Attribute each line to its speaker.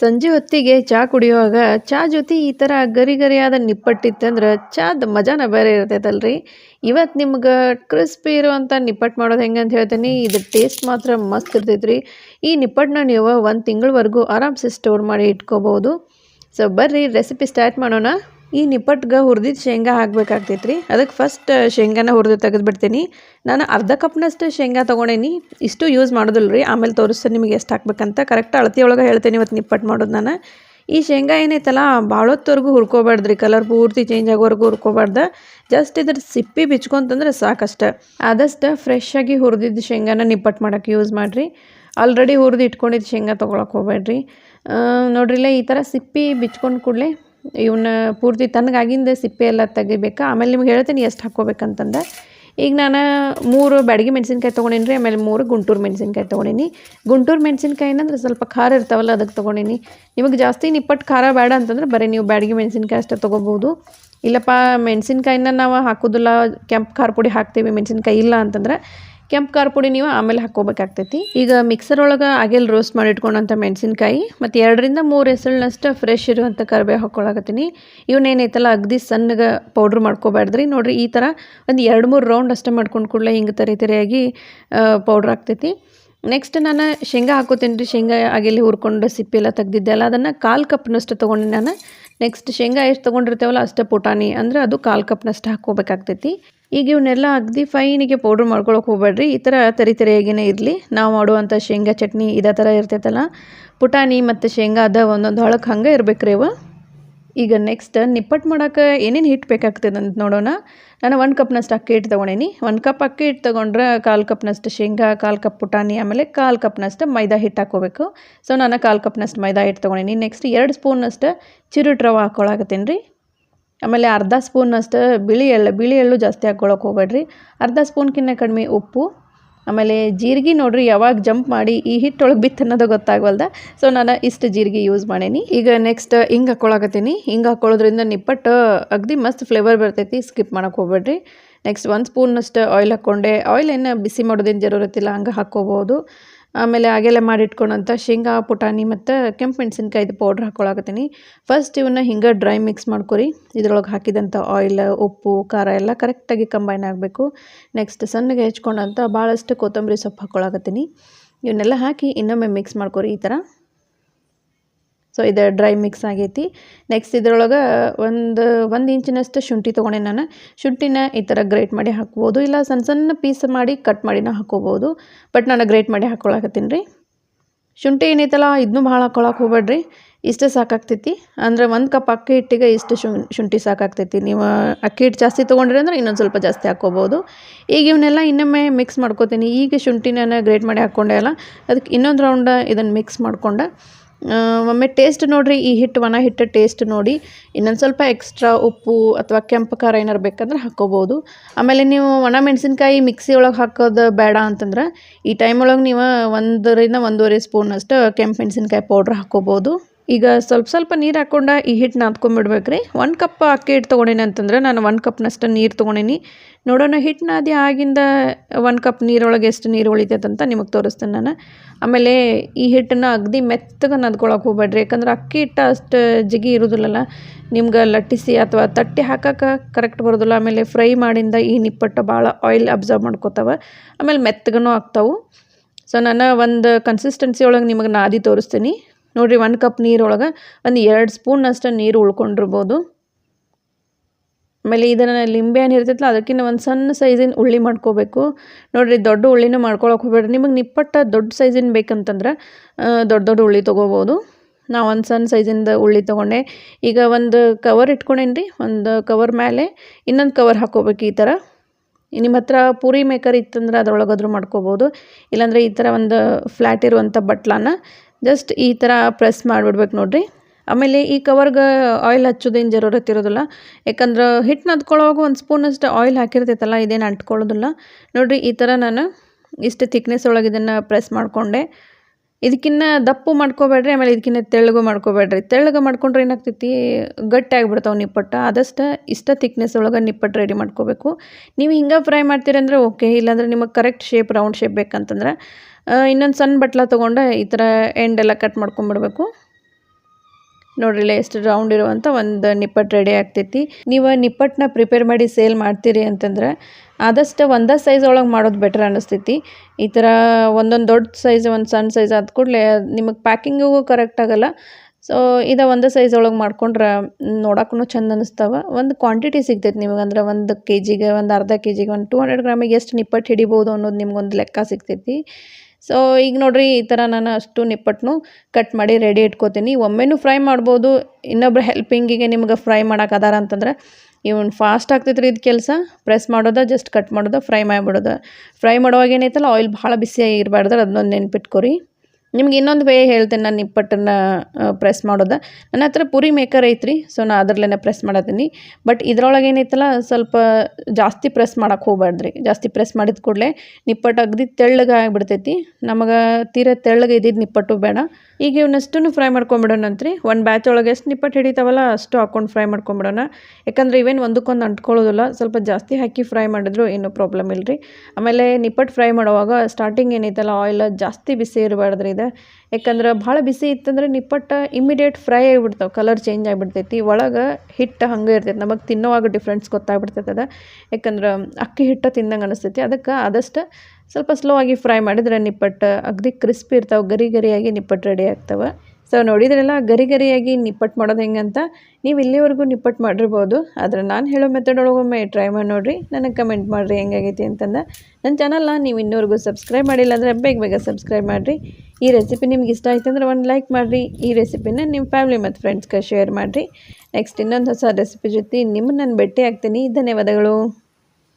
Speaker 1: ಸಂಜೆ ಹೊತ್ತಿಗೆ ಚಹಾ ಕುಡಿಯುವಾಗ ಚಹಾ ಜೊತೆ ಈ ಥರ ಗರಿ ಗರಿಯಾದ ನಿಪ್ಪಟ್ಟಿತ್ತಂದ್ರೆ ಚಾದ ಮಜಾನ ಬೇರೆ ಇರ್ತೈತಲ್ರಿ. ಇವತ್ತು ನಿಮ್ಗೆ ಕ್ರಿಸ್ಪಿ ಇರುವಂಥ ನಿಪ್ಪಟ್ಟು ಮಾಡೋದು ಹೆಂಗೆ ಅಂತ ಹೇಳ್ತೀನಿ, ಇದು ಟೇಸ್ಟ್ ಮಾತ್ರ ಮಸ್ತ್ ಇರ್ತೈತ್ರಿ. ಈ ನಿಪ್ಪಟ್ಟನ್ನ ನೀವು ಒಂದು ತಿಂಗಳವರೆಗೂ ಆರಾಮ್ಸೆ ಸ್ಟೋರ್ ಮಾಡಿ ಇಟ್ಕೋಬೋದು. ಸೊ ಬರ್ರಿ ರೆಸಿಪಿ ಸ್ಟಾರ್ಟ್ ಮಾಡೋಣ. ಈ ನಿಪ್ಪಟ್ಗೆ ಹುರಿದಿದ್ದ ಶೇಂಗಾ ಹಾಕ್ಬೇಕಾಗ್ತೈತೆ ರೀ ಅದಕ್ಕೆ ಫಸ್ಟ್ ಶೇಂಗಾನ ಹುರಿದು ತೆಗೆದುಬಿಡ್ತೀನಿ. ನಾನು ಅರ್ಧ ಕಪ್ನಷ್ಟು ಶೇಂಗಾ ತೊಗೊಂಡೇನಿ. ಇಷ್ಟು ಯೂಸ್ ಮಾಡೋದಿಲ್ಲ ರೀ ಆಮೇಲೆ ತೋರಿಸ್ತೇನೆ ನಿಮಗೆ ಎಷ್ಟು ಹಾಕ್ಬೇಕಂತ. ಕರೆಕ್ಟ್ ಅಳತಿ ಒಳಗೆ ಹೇಳ್ತೇನೆ ಇವತ್ತು ನಿಪ್ಪಟ್ಟು ಮಾಡೋದು ನಾನು. ಈ ಶೇಂಗಾ ಏನೈತಲ್ಲ ಭಾಳೊತ್ತವರೆಗೂ ಹುರ್ಕೋಬಾರ್ದು ರೀ ಕಲರ್ ಪೂರ್ತಿ ಚೇಂಜ್ ಆಗೋವರೆಗೂ ಹುರ್ಕೋಬಾರ್ದು. ಜಸ್ಟ್ ಇದ್ರ ಸಿಪ್ಪಿ ಬಿಚ್ಕೊಂತಂದ್ರೆ ಸಾಕಷ್ಟು. ಆದಷ್ಟು ಫ್ರೆಶ್ ಆಗಿ ಹುರಿದಿದ್ದ ಶೇಂಗಾನ ನಿಪ್ಪಟ್ಟು ಮಾಡೋಕ್ಕೆ ಯೂಸ್ ಮಾಡಿರಿ. ಆಲ್ರೆಡಿ ಹುರಿದು ಇಟ್ಕೊಂಡಿದ್ದು ಶೇಂಗಾ ತೊಗೊಳಕ್ಕೆ ಹೋಗ್ಬೇಡ್ರಿ. ನೋಡ್ರಿಲ್ಲ ಈ ಥರ ಸಿಪ್ಪಿ ಬಿಚ್ಕೊಂಡು ಕೂಡಲೇ ಇವನ್ನ ಪೂರ್ತಿ ತಣ್ಣಗಾಗಿಂದ ಸಿಪ್ಪೆ ಎಲ್ಲ ತೆಗಿಬೇಕು? ಆಮೇಲೆ ನಿಮ್ಗೆ ಹೇಳ್ತೀನಿ ಎಷ್ಟು ಹಾಕ್ಕೋಬೇಕಂತಂದು. ಈಗ ನಾನು ಮೂರು ಬ್ಯಾಡಗಿ ಮೆಣಸಿನ್ಕಾಯಿ ತೊಗೊಂಡೀನಿ ರೀ ಆಮೇಲೆ ಮೂರು ಗುಂಟೂರು ಮೆಣಸಿನ್ಕಾಯಿ ತೊಗೊಂಡೀನಿ. ಗುಂಟೂರು ಮೆಣಸಿನ್ಕಾಯಿ ಏನಂದ್ರೆ ಸ್ವಲ್ಪ ಖಾರ ಇರ್ತಾವಲ್ಲ ಅದಕ್ಕೆ ತೊಗೊಂಡೀನಿ. ನಿಮಗೆ ಜಾಸ್ತಿ ನಿಪ್ಪಟ್ಟು ಖಾರ ಬೇಡ ಅಂತಂದ್ರೆ ಬರೀ ನೀವು ಬ್ಯಾಡಗಿ ಮೆಣಸಿನ್ಕಾಯಿ ಅಷ್ಟೇ ತೊಗೋಬೋದು ಇಲ್ಲಪ್ಪ, ಮೆಣಸಿನ್ಕಾಯಿನ ನಾವು ಹಾಕೋದಿಲ್ಲ, ಕೆಂಪು ಖಾರ ಪುಡಿ ಹಾಕ್ತೀವಿ, ಮೆಣಸಿನ್ಕಾಯಿ ಇಲ್ಲ ಅಂತಂದ್ರೆ ಕೆಂಪು ಖಾರ ಪುಡಿ ನೀವು ಆಮೇಲೆ ಹಾಕ್ಕೋಬೇಕಾಗ್ತೈತಿ. ಈಗ ಮಿಕ್ಸರ್ ಒಳಗೆ ಆಗೇಲ್ ರೋಸ್ಟ್ ಮಾಡಿ ಇಟ್ಕೊಂಡಂಥ ಮೆಣಸಿನ್ಕಾಯಿ, ಮತ್ತು ಎರಡರಿಂದ ಮೂರು ಹೆಸರಿನಷ್ಟು ಫ್ರೆಶ್ ಇರುವಂಥ ಕರಿಬೇವು ಹಾಕ್ಕೊಳಕತ್ತೀನಿ. ಇವನ್ನೇನೈತಲ್ಲ ಅಗ್ದಿ ಸಣ್ಣಗೆ ಪೌಡ್ರ್ ಮಾಡ್ಕೋಬಾರ್ದ್ರಿ ನೋಡಿರಿ, ಈ ಥರ ಒಂದು ಎರಡು ಮೂರು ರೌಂಡ್ ಅಷ್ಟೇ ಮಾಡ್ಕೊಂಡು ಕೂಡಲೇ ಹಿಂಗೆ ತರಿ ತರಿಯಾಗಿ ಪೌಡ್ರ್ ಆಗ್ತೈತಿ ನೆಕ್ಸ್ಟ್ ನಾನು ಶೇಂಗಾ ಹಾಕೋತೀನಿ ರೀ ಶೇಂಗಾ ಆಗಿಲ್ಲಿ ಹುರ್ಕೊಂಡು ಸಿಪ್ಪೆಲ್ಲ ತೆಗ್ದಿದ್ದೆ ಅಲ್ಲ, ಅದನ್ನು ಕಾಲು ಕಪ್ನಷ್ಟು ತೊಗೊಂಡು ನಾನು. ನೆಕ್ಸ್ಟ್ ಶೇಂಗಾ ಎಷ್ಟು ತೊಗೊಂಡಿರ್ತೇವಲ್ಲ ಅಷ್ಟೇ ಪುಟಾಣಿ, ಅಂದರೆ ಅದು ಕಾಲು ಕಪ್ನಷ್ಟು ಹಾಕ್ಕೋಬೇಕಾಗ್ತೈತಿ. ಈಗ ಇವನ್ನೆಲ್ಲ ಅಗದಿ ಫೈನಿಗೆ ಪೌಡ್ರ್ ಮಾಡ್ಕೊಳಕ್ಕೆ ಹೋಗಬೇಡ್ರಿ. ಈ ಥರ ತರಿ ತರಿಯಾಗಿನೇ ಇರಲಿ. ನಾವು ಮಾಡುವಂಥ ಶೇಂಗಾ ಚಟ್ನಿ ಇದೇ ಥರ ಇರ್ತೈತಲ್ಲ, ಪುಟಾಣಿ ಮತ್ತು ಶೇಂಗಾ ಅದ ಒಂದೊಂದು ಹೊಳಕ್ಕೆ ಹಂಗೆ ಇರ್ಬೇಕ್ರಿ ಅವ ಈಗ ನೆಕ್ಸ್ಟ್ ನಿಪ್ಪಟ್ಟು ಮಾಡೋಕೆ ಏನೇನು ಹಿಟ್ಟು ಬೇಕಾಗ್ತದೆ ಅಂತ ನೋಡೋಣ. ನಾನು ಒಂದು ಕಪ್ನಷ್ಟು ಅಕ್ಕಿ ಹಿಟ್ಟು ತೊಗೊಂಡೇನಿ. ಒಂದು ಕಪ್ ಅಕ್ಕಿ ಹಿಟ್ಟು ತೊಗೊಂಡ್ರೆ ಕಾಲು ಕಪ್ನಷ್ಟು ಶೇಂಗಾ, ಕಾಲು ಕಪ್ ಪುಟಾಣಿ, ಆಮೇಲೆ ಕಾಲು ಕಪ್ನಷ್ಟು ಮೈದಾ ಹಿಟ್ಟು ಹಾಕೋಬೇಕು ಸೊ ನಾನು ಕಾಲು ಕಪ್ನಷ್ಟು ಮೈದಾ ಹಿಟ್ಟು ತೊಗೊಂಡೇನಿ. ನೆಕ್ಸ್ಟ್ ಎರಡು ಸ್ಪೂನಷ್ಟು ಚಿರುಟ್ ರವೆ ಹಾಕ್ಕೊಳಕತ್ತೀನಿ ರೀ ಆಮೇಲೆ ಅರ್ಧ ಸ್ಪೂನಷ್ಟು ಬಿಳಿ ಎಳ್ಳು ಬಿಳಿ ಎಳ್ಳು ಜಾಸ್ತಿ ಹಾಕ್ಕೊಳಕ್ಕೆ ಹೋಗ್ಬೇಡ್ರಿ. ಅರ್ಧ ಸ್ಪೂನ್ಕಿನ್ನ ಕಡಿಮೆ ಉಪ್ಪು, ಆಮೇಲೆ ಜೀರಿಗೆ ನೋಡ್ರಿ ಯಾವಾಗ ಜಂಪ್ ಮಾಡಿ ಈ ಹಿಟ್ಟೊಳಗೆ ಬಿತ್ತು ಅನ್ನೋದು ಗೊತ್ತಾಗವಲ್ದ. ಸೊ ನಾನು ಇಷ್ಟು ಜೀರಿಗೆ ಯೂಸ್ ಮಾಡೇನಿ. ಈಗ ನೆಕ್ಸ್ಟ್ ಹಿಂಗೆ ಹಾಕ್ಕೊಳಕತ್ತೀನಿ. ಹಿಂಗೆ ಹಾಕ್ಕೊಳ್ಳೋದ್ರಿಂದ ನಿಪ್ಪಟ್ಟು ಅಗದಿ ಮಸ್ತ್ ಫ್ಲೇವರ್ ಬರ್ತೈತಿ ಸ್ಕಿಪ್ ಮಾಡೋಕೆ ಹೋಗ್ಬೇಡ್ರಿ. ನೆಕ್ಸ್ಟ್ ಒಂದು ಸ್ಪೂನಷ್ಟು ಆಯಿಲ್ ಹಾಕ್ಕೊಂಡೆ. ಆಯಿಲ್ ಏನು ಬಿಸಿ ಮಾಡೋದೇನು ಜರೂರತ್ತಿಲ್ಲ, ಹಂಗೆ ಹಾಕ್ಕೋಬೋದು. ಆಮೇಲೆ ಆಗೆಲ್ಲ ಮಾಡಿಟ್ಕೊಂಡಂಥ ಶೇಂಗಾ, ಪುಟಾಣಿ ಮತ್ತು ಕೆಂಪು ಮೆಣಸಿನ್ಕಾಯ್ದು ಪೌಡ್ರ್ ಹಾಕ್ಕೊಳಕತ್ತೀನಿ ಫಸ್ಟ್ ಇವನ್ನ ಹಿಂಗೆ ಡ್ರೈ ಮಿಕ್ಸ್ ಮಾಡ್ಕೊರಿ. ಇದ್ರೊಳಗೆ ಹಾಕಿದಂಥ ಆಯಿಲ್ ಉಪ್ಪು, ಖಾರ ಎಲ್ಲ ಕರೆಕ್ಟಾಗಿ ಕಂಬೈನ್ ಆಗಬೇಕು. ನೆಕ್ಸ್ಟ್ ಸಣ್ಣಗೆ ಹೆಚ್ಕೊಂಡಂಥ ಭಾಳಷ್ಟು ಕೊತ್ತಂಬರಿ ಸೊಪ್ಪು ಹಾಕ್ಕೊಳಕತ್ತೀನಿ ಇವನ್ನೆಲ್ಲ ಹಾಕಿ ಇನ್ನೊಮ್ಮೆ ಮಿಕ್ಸ್ ಮಾಡ್ಕೊರಿ ಈ ಥರ ಸೊ ಇದು ಡ್ರೈ ಮಿಕ್ಸ್ ಆಗೈತಿ. ನೆಕ್ಸ್ಟ್ ಇದ್ರೊಳಗೆ ಒಂದು ಒಂದು ಇಂಚಿನಷ್ಟು ಶುಂಠಿ ತೊಗೊಂಡೆ ನಾನು. ಶುಂಠಿನ ಈ ಥರ ಗ್ರೇಟ್ ಮಾಡಿ ಹಾಕ್ಬೋದು. ಇಲ್ಲ, ಸಣ್ಣ ಸಣ್ಣ ಪೀಸ್ ಮಾಡಿ ಕಟ್ ಮಾಡಿನ ಹಾಕ್ಕೋಬೋದು ಬಟ್ ನಾನು ಗ್ರೇಟ್ ಮಾಡಿ ಹಾಕ್ಕೊಳಕತ್ತೀನಿ ರೀ. ಶುಂಠಿ ಏನೈತಲ್ಲ ಇದನ್ನೂ ಭಾಳ ಹಾಕ್ಕೊಳಕ್ಕೆ ಹೋಗ್ಬೇಡ್ರಿ. ಇಷ್ಟೇ ಸಾಕಾಗ್ತೈತಿ. ಅಂದರೆ ಒಂದು ಕಪ್ ಅಕ್ಕಿ ಹಿಟ್ಟಿಗೆ ಇಷ್ಟು ಶುಂಠಿ ಸಾಕಾಗ್ತೈತಿ. ನೀವು ಅಕ್ಕಿ ಹಿಟ್ಟು ಜಾಸ್ತಿ ತೊಗೊಂಡ್ರಿ ಅಂದ್ರೆ ಇನ್ನೊಂದು ಸ್ವಲ್ಪ ಜಾಸ್ತಿ ಹಾಕ್ಕೋಬೋದು ಈಗ ಇವನ್ನೆಲ್ಲ ಇನ್ನೊಮ್ಮೆ ಮಿಕ್ಸ್ ಮಾಡ್ಕೋತೀನಿ. ಈಗ ಶುಂಠಿನ ಗ್ರೇಟ್ ಮಾಡಿ ಹಾಕ್ಕೊಂಡೆ ಅಲ್ಲ, ಅದಕ್ಕೆ ಇನ್ನೊಂದು ರೌಂಡ್ ಇದನ್ನು ಮಿಕ್ಸ್ ಮಾಡ್ಕೊಂಡೆ. ಒಮ್ಮೆ ಟೇಸ್ಟ್ ನೋಡಿರಿ, ಈ ಹಿಟ್ಟು ಒಣ ಹಿಟ್ಟು ಟೇಸ್ಟ್ ನೋಡಿ. ಇನ್ನೊಂದು ಸ್ವಲ್ಪ ಎಕ್ಸ್ಟ್ರಾ ಉಪ್ಪು ಅಥವಾ ಕೆಂಪು ಖಾರ ಏನಾರು ಬೇಕಂದ್ರೆ ಹಾಕ್ಕೋಬೋದು ಆಮೇಲೆ ನೀವು ಒಣ ಮೆಣಸಿನ್ಕಾಯಿ ಮಿಕ್ಸಿ ಒಳಗೆ ಹಾಕೋದು ಬೇಡ ಅಂತಂದ್ರೆ, ಈ ಟೈಮ್ ಒಳಗೆ ನೀವು ಒಂದರಿಂದ ಒಂದೂವರೆ ಸ್ಪೂನಷ್ಟು ಕೆಂಪು ಮೆಣಸಿನ್ಕಾಯಿ ಪೌಡ್ರ್ ಹಾಕ್ಕೋಬೋದು ಈಗ ಸ್ವಲ್ಪ ಸ್ವಲ್ಪ ನೀರು ಹಾಕ್ಕೊಂಡು ಈ ಹಿಟ್ಟು ನಾದ್ಕೊಂಬಿಡ್ಬೇಕು ರೀ ಒಂದು ಕಪ್ ಅಕ್ಕಿ ಹಿಟ್ಟು ತೊಗೊಂಡೇನಿ ಅಂತಂದ್ರೆ ನಾನು ಒನ್ ಕಪ್ನಷ್ಟು ನೀರು ತೊಗೊಂಡೇನಿ. ನೋಡೋಣ ಹಿಟ್ಟು ನಾದಿ ಆಗಿಂದ ಒಂದು ಕಪ್ ನೀರೊಳಗೆ ಎಷ್ಟು ನೀರು ಉಳಿತೈತಂತ ನಿಮಗೆ ತೋರಿಸ್ತೇನೆ ನಾನು. ಆಮೇಲೆ ಈ ಹಿಟ್ಟನ್ನು ಅಗದಿ ಮೆತ್ತಗೆ ನದ್ಕೊಳಕ್ಕೆ ಹೋಗ್ಬೇಡ್ರಿ. ಯಾಕಂದ್ರೆ ಅಕ್ಕಿ ಹಿಟ್ಟು ಅಷ್ಟು ಜಿಗಿ ಇರೋದಿಲ್ಲಲ್ಲ. ನಿಮ್ಗೆ ಲಟ್ಟಿಸಿ ಅಥವಾ ತಟ್ಟಿ ಹಾಕಕ್ಕೆ ಕರೆಕ್ಟ್ ಬರೋದಿಲ್ಲ. ಆಮೇಲೆ ಫ್ರೈ ಮಾಡಿಂದ ಈ ನಿಪ್ಪಟ್ಟು ಭಾಳ ಆಯಿಲ್ ಅಬ್ಸರ್ವ್ ಮಾಡ್ಕೋತಾವೆ. ಆಮೇಲೆ ಮೆತ್ತಗೂ ಆಗ್ತಾವೆ. ಸೊ ನಾನು ಒಂದು ಕನ್ಸಿಸ್ಟೆನ್ಸಿ ಒಳಗೆ ನಿಮಗೆ ನಾದಿ ತೋರಿಸ್ತೀನಿ. ನೋಡಿರಿ ಒಂದು ಕಪ್ ನೀರೊಳಗೆ ಒಂದು ಎರಡು ಸ್ಪೂನಷ್ಟು ನೀರು ಉಳ್ಕೊಂಡಿರ್ಬೋದು. ಆಮೇಲೆ ಇದನ್ನು ಲಿಂಬೆ ಹಣ್ಣು ಇರ್ತೈತಲ್ಲ ಅದಕ್ಕಿಂತ ಒಂದು ಸಣ್ಣ ಸೈಜಿನ ಉಳ್ಳಿ ಮಾಡ್ಕೋಬೇಕು. ನೋಡಿರಿ ದೊಡ್ಡ ಉಳ್ಳಿನೂ ಮಾಡ್ಕೊಳಕ್ಕೆ ಹೋಗ್ಬೇಡ್ರಿ. ನಿಮಗೆ ನಿಪ್ಪಟ್ಟ ದೊಡ್ಡ ಸೈಜಿನ ಬೇಕಂತಂದ್ರೆ ದೊಡ್ಡ ದೊಡ್ಡ ಉಳ್ಳಿ ತೊಗೋಬೋದು. ನಾ ಒಂದು ಸಣ್ಣ ಸೈಜಿಂದ ಉಳ್ಳಿ ತೊಗೊಂಡೆ. ಈಗ ಒಂದು ಕವರ್ ಇಟ್ಕೊಂಡೇನಿ ರೀ ಒಂದು ಕವರ್ ಮೇಲೆ ಇನ್ನೊಂದು ಕವರ್ ಹಾಕೋಬೇಕು ಈ ಥರ ನಿಮ್ಮ ಹತ್ರ ಪೂರಿ ಮೇಕರ್ ಇತ್ತಂದ್ರೆ ಅದ್ರೊಳಗಾದ್ರೂ ಮಾಡ್ಕೋಬೋದು. ಇಲ್ಲಾಂದರೆ ಈ ಥರ ಒಂದು ಫ್ಲ್ಯಾಟ್ ಇರುವಂಥ ಬಟ್ಲನ್ನ ಜಸ್ಟ್ ಈ ಥರ ಪ್ರೆಸ್ ಮಾಡಿಬಿಡ್ಬೇಕು ನೋಡಿರಿ. ಆಮೇಲೆ ಈ ಕವರ್ಗೆ ಆಯಿಲ್ ಹಚ್ಚೋದೇನು ಜರೂರತ್ ಇರೋದಿಲ್ಲ ಯಾಕಂದ್ರೆ ಹಿಟ್ಟು ನದ್ಕೊಳ್ಳೋವಾಗ ಒಂದು ಸ್ಪೂನಷ್ಟು ಆಯಿಲ್ ಹಾಕಿರ್ತೈತಲ್ಲ, ಇದೇನು ಅಂಟ್ಕೊಳ್ಳೋದಿಲ್ಲ. ನೋಡಿರಿ ಈ ಥರ ನಾನು ಇಷ್ಟು ಥಿಕ್ನೆಸ್ ಒಳಗೆ ಇದನ್ನು ಪ್ರೆಸ್ ಮಾಡಿಕೊಂಡೆ. ಇದಕ್ಕಿನ್ನ ದಪ್ಪು ಮಾಡ್ಕೋಬೇಡ್ರಿ, ಆಮೇಲೆ ಇದಕ್ಕಿನ್ನ ತೆಳ್ಳಗೂ ಮಾಡ್ಕೋಬೇಡ್ರಿ. ತೆಳ್ಳಗೆ ಮಾಡ್ಕೊಂಡ್ರೆ ಏನಾಗ್ತೈತಿ, ಗಟ್ಟಿ ಆಗಿಬಿಡ್ತಾವೆ ನಿಪ್ಪಟ್ಟು. ಆದಷ್ಟು ಇಷ್ಟ ಥಿಕ್ನೆಸ್ ಒಳಗೆ ನಿಪ್ಪಟ್ಟು ರೆಡಿ ಮಾಡ್ಕೋಬೇಕು. ನೀವು ಹಿಂಗೆ ಫ್ರೈ ಮಾಡ್ತೀರಂದ್ರೆ ಓಕೆ ಇಲ್ಲಾಂದ್ರೆ ನಿಮಗೆ ಕರೆಕ್ಟ್ ಶೇಪ್ ರೌಂಡ್ ಶೇಪ್ ಬೇಕಂತಂದ್ರೆ ಇನ್ನೊಂದು ಸಣ್ಣ ಬಟ್ಲ ತೊಗೊಂಡು ಈ ಥರ ಎಂಡೆಲ್ಲ ಕಟ್ ಮಾಡ್ಕೊಂಬಿಡ್ಬೇಕು. ನೋಡ್ರಿಲ್ಲ ಎಷ್ಟು ರೌಂಡ್ ಇರುವಂಥ ಒಂದು ನಿಪ್ಪಟ್ಟು ರೆಡಿ ಆಗ್ತೈತಿ. ನೀವು ನಿಪ್ಪಟ್ಟನ್ನ ಪ್ರಿಪೇರ್ ಮಾಡಿ ಸೇಲ್ ಮಾಡ್ತೀರಿ ಅಂತಂದ್ರೆ ಆದಷ್ಟು ಒಂದೇ ಸೈಜ್ ಒಳಗೆ ಮಾಡೋದು ಬೆಟ್ರ್ ಅನ್ನಿಸ್ತೈತಿ ಈ ಥರ ಒಂದೊಂದು ದೊಡ್ಡ ಸೈಜ್ ಒಂದು ಸಣ್ಣ ಸೈಜ್ ಆದ ಕೂಡಲೇ ನಿಮಗೆ ಪ್ಯಾಕಿಂಗಿಗೂ ಕರೆಕ್ಟ್ ಆಗಲ್ಲ. ಸೊ ಇದು ಒಂದೇ ಸೈಜ್ ಒಳಗೆ ಮಾಡ್ಕೊಂಡ್ರೆ ನೋಡೋಕ್ಕೂ ಚೆಂದ ಅನಿಸ್ತಾವ. ಒಂದು ಕ್ವಾಂಟಿಟಿ ಸಿಗ್ತೈತೆ ನಿಮಗೆ ಅಂದ್ರೆ ಒಂದು ಕೆ ಜಿಗೆ ಒಂದು ಅರ್ಧ ಕೆ ಜಿಗೆ ಒಂದು ಟೂ ಹಂಡ್ರೆಡ್ ಗ್ರಾಮಿಗೆ ಎಷ್ಟು ನಿಪ್ಪಟ್ಟು ಹಿಡಿಬೋದು ಅನ್ನೋದು ನಿಮ್ಗೊಂದು ಲೆಕ್ಕ ಸಿಗ್ತೈತಿ. ಸೊ ಈಗ ನೋಡಿರಿ ಈ ಥರ ನಾನು ಅಷ್ಟು ನಿಪ್ಪಟ್ಟನ್ನು ಕಟ್ ಮಾಡಿ ರೆಡಿ ಇಟ್ಕೋತೀನಿ. ಒಮ್ಮೆನೂ ಫ್ರೈ ಮಾಡ್ಬೋದು, ಇನ್ನೊಬ್ರು ಹೆಲ್ಪಿಂಗಿಗೆ ನಿಮ್ಗೆ ಫ್ರೈ ಮಾಡಕ್ಕೆ ಅದಾರ ಅಂತಂದ್ರೆ ಇವನ್ ಫಾಸ್ಟ್ ಆಗ್ತೈತ್ರಿ ಇದು ಕೆಲಸ. ಪ್ರೆಸ್ ಮಾಡೋದ ಜಸ್ಟ್ ಕಟ್ ಮಾಡೋದ ಫ್ರೈ ಮಾಡಿಬಿಡೋದು. ಫ್ರೈ ಮಾಡುವಾಗ ಏನೈತಲ್ಲ ಆಯಿಲ್ ಭಾಳ ಬಿಸಿ ಇರಬಾರ್ದು ಅದನ್ನೊಂದು ನೆನ್ಪಿಟ್ಕೊರಿ. ನಿಮ್ಗೆ ಇನ್ನೊಂದು ವೇ ಹೇಳ್ತೇನೆ ನಾನು ನಿಪ್ಪಟ್ಟನ್ನು ಪ್ರೆಸ್ ಮಾಡೋದ. ನನ್ನ ಹತ್ರ ಪುರಿ ಮೇಕರ್ ಐತ್ರಿ ಸೊ ನಾನು ಅದರಲ್ಲೇ ಪ್ರೆಸ್ ಮಾಡತ್ತೀನಿ ಬಟ್ ಇದ್ರೊಳಗೆ ಏನೈತಲ್ಲ, ಸ್ವಲ್ಪ ಜಾಸ್ತಿ ಪ್ರೆಸ್ ಮಾಡಕ್ಕೆ ಹೋಗ್ಬಾರ್ದ್ರಿ ಜಾಸ್ತಿ ಪ್ರೆಸ್ ಮಾಡಿದ ಕೂಡಲೇ ನಿಪ್ಪಟ್ಟು ಅಗ್ದಿ ತೆಳ್ಳಗೆ ಆಗಿಬಿಡ್ತೈತಿ. ನಮಗೆ ತೀರ ತೆಳ್ಳಗೆ ಇದ್ದಿದ್ದು ನಿಪ್ಪಟ್ಟು ಬೇಡ. ಈಗ ಇವನ್ನಷ್ಟನ್ನು ಫ್ರೈ ಮಾಡ್ಕೊಂಬಿಡೋಣ ಅಂತ್ರಿ. ಒಂದು ಬ್ಯಾಚ್ ಒಳಗೆ ಎಷ್ಟು ನಿಪ್ಪಟ್ಟು ಹಿಡಿತಾವಲ್ಲ ಅಷ್ಟು ಹಾಕ್ಕೊಂಡು ಫ್ರೈ ಮಾಡ್ಕೊಂಬಿಡೋಣ. ಯಾಕಂದ್ರೆ ಇವೇನು ಒಂದಕ್ಕೊಂದು ಅಂಟ್ಕೊಳ್ಳೋದಿಲ್ಲ. ಸ್ವಲ್ಪ ಜಾಸ್ತಿ ಹಾಕಿ ಫ್ರೈ ಮಾಡಿದ್ರು ಏನೂ ಪ್ರಾಬ್ಲಮ್ ಇಲ್ಲ ರೀ ಆಮೇಲೆ ನಿಪ್ಪಟ್ಟು ಫ್ರೈ ಮಾಡುವಾಗ ಸ್ಟಾರ್ಟಿಂಗ್ ಏನೈತಲ್ಲ ಆಯಿಲ್ ಜಾಸ್ತಿ ಬಿಸಿ ಇರಬಾರ್ದ್ರಿ ಇದು. ಯಾಕಂದ್ರೆ ಭಾಳ ಬಿಸಿ ಇತ್ತಂದ್ರೆ ನಿಪ್ಪಟ್ಟ ಇಮಿಡಿಯೇಟ್ ಫ್ರೈ ಆಗಿಬಿಡ್ತಾವೆ ಕಲರ್ ಚೇಂಜ್ ಆಗಿಬಿಡ್ತೈತಿ. ಒಳಗೆ ಹಿಟ್ಟು ಹಂಗೆ ಇರ್ತೈತಿ. ನಮಗೆ ತಿನ್ನೋವಾಗ ಡಿಫ್ರೆನ್ಸ್ ಗೊತ್ತಾಗ್ಬಿಡ್ತೈತೆ ಅದು. ಯಾಕಂದ್ರೆ ಅಕ್ಕಿ ಹಿಟ್ಟು ತಿಂದಂಗೆ ಅನಿಸ್ತೈತಿ. ಅದಕ್ಕೆ ಆದಷ್ಟು ಸ್ವಲ್ಪ ಸ್ಲೋ ಆಗಿ ಫ್ರೈ ಮಾಡಿದ್ರೆ ನಿಪ್ಪಟ್ಟು ಅಗದಿ ಕ್ರಿಸ್ಪಿ ಇರ್ತಾವೆ, ಗರಿ ಗರಿಯಾಗಿ ನಿಪ್ಪಟ್ಟು ರೆಡಿ ಆಗ್ತವೆ. ಸೊ ನೋಡಿದ್ರಲ್ಲ ಗರಿ ಗರಿಯಾಗಿ ನಿಪ್ಪಟ್ಟು ಮಾಡೋದು ಹೆಂಗಂತ ನೀವು ಇಲ್ಲಿವರೆಗೂ ನಿಪ್ಪಟ್ಟು ಮಾಡಿರ್ಬೋದು. ಆದರೆ ನಾನು ಹೇಳೋ ಮೆಥಡ್ ಒಳಗೊಮ್ಮೆ ಟ್ರೈ ಮಾಡಿ ನೋಡಿರಿ. ನನಗೆ ಕಮೆಂಟ್ ಮಾಡಿರಿ ಹೆಂಗಾಗೈತಿ ಅಂತಂದು. ನನ್ನ ಚಾನಲ್ನ ನೀವು ಇನ್ನೂವರೆಗೂ ಸಬ್ಸ್ಕ್ರೈಬ್ ಮಾಡಿಲ್ಲ ಅಂದರೆ ಬೇಗ ಬೇಗ ಸಬ್ಸ್ಕ್ರೈಬ್ ಮಾಡಿರಿ. ಈ ರೆಸಿಪಿ ನಿಮ್ಗೆ ಇಷ್ಟ ಆಯ್ತು ಅಂದರೆ ಒಂದು ಲೈಕ್ ಮಾಡಿರಿ. ಈ ರೆಸಿಪಿನ ನಿಮ್ಮ ಫ್ಯಾಮಿಲಿ ಮತ್ತು ಫ್ರೆಂಡ್ಸ್ಗೆ ಶೇರ್ ಮಾಡಿರಿ. ನೆಕ್ಸ್ಟ್ ಇನ್ನೊಂದು ಹೊಸ ರೆಸಿಪಿ ಜೊತೆ ನಿಮ್ಮನ್ನು ನಾನು ಭೇಟಿ ಆಗ್ತೀನಿ. ಧನ್ಯವಾದಗಳು.